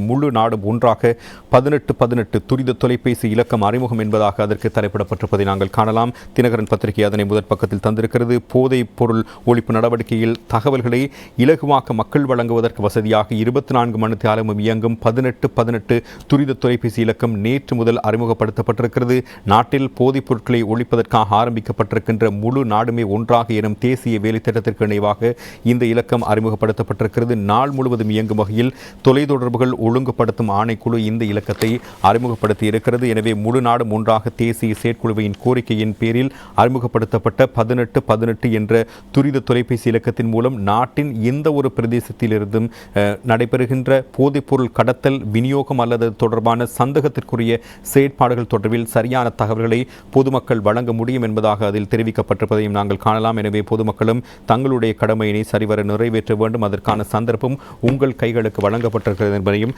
முழு நாடும் ஒன்றாக பதினெட்டு பதினெட்டு துரித தொலைபேசி இலக்கம் அறிமுகம் என்பதாக அதற்கு தலைப்பிடப்பட்டிருப்பதை நாங்கள் காணலாம். தினகரன் பத்திரிகை அதனை முதற் பக்கத்தில் தந்திருக்கிறது. போதைப் பொருள் ஒழிப்பு நடவடிக்கையில் தகவல்களை இலகுவாக்க மக்கள் வழங்குவதற்கு வசதியாக இருபத்தி நான்கு மணி தியாலமும் இயங்கும் பதினெட்டு பதினெட்டு துரித தொலைபேசி இலக்கம் நேற்று முதல் அறிமுகப்படுத்தப்பட்டிருக்கிறது. நாட்டில் போதைப் பொருட்களை ஒழிப்பதற்காக ஆரம்பிக்கப்பட்டிருக்கின்ற முழு நாடுமே ஒன்றாக எனும் தேசிய வேலைத்திட்டத்திற்கு இணைவாக இந்த இலக்கம் அறிமுகப்படுத்தப்பட்டிருக்கிறது. நாள் முழுவதும் இயங்கும் வகையில் தொலைத்தொடர்புகள் ஒழுங்குபடுத்தும் ஆணைக்குழு இந்த இலக்கத்தை அறிமுகப்படுத்தி இருக்கிறது. எனவே முழு நாடும் ஒன்றாக தேசிய செயற்குழுவின் கோரிக்கையின் பேரில் அறிமுகப்படுத்தப்பட்ட பதினெட்டு பதினெட்டு என்ற துரித தொலைபேசி இலக்கத்தின் மூலம் நாட்டின் எந்த ஒரு பிரதேசத்திலிருந்தும் நடைபெறுகின்ற போதைப்பொருள் கடத்தல் விநியோகம் அல்லது தொடர்பான சந்தேகத்திற்குரிய செயற்பாடுகள் தொடர்பில் சரியான தகவல்களை பொதுமக்கள் வழங்க முடியும் என்பதாக அதில் தெரிவிக்கப்பட்டிருப்பதையும் நாங்கள் காணலாம். எனவே பொதுமக்களும் தங்களுடைய கடமையினை சரிவர நிறைவேற்ற வேண்டும். அதற்கான சந்தர்ப்பம் உங்கள் கைகளுக்கு வழங்கப்பட்டிருக்கிறது என்பதையும்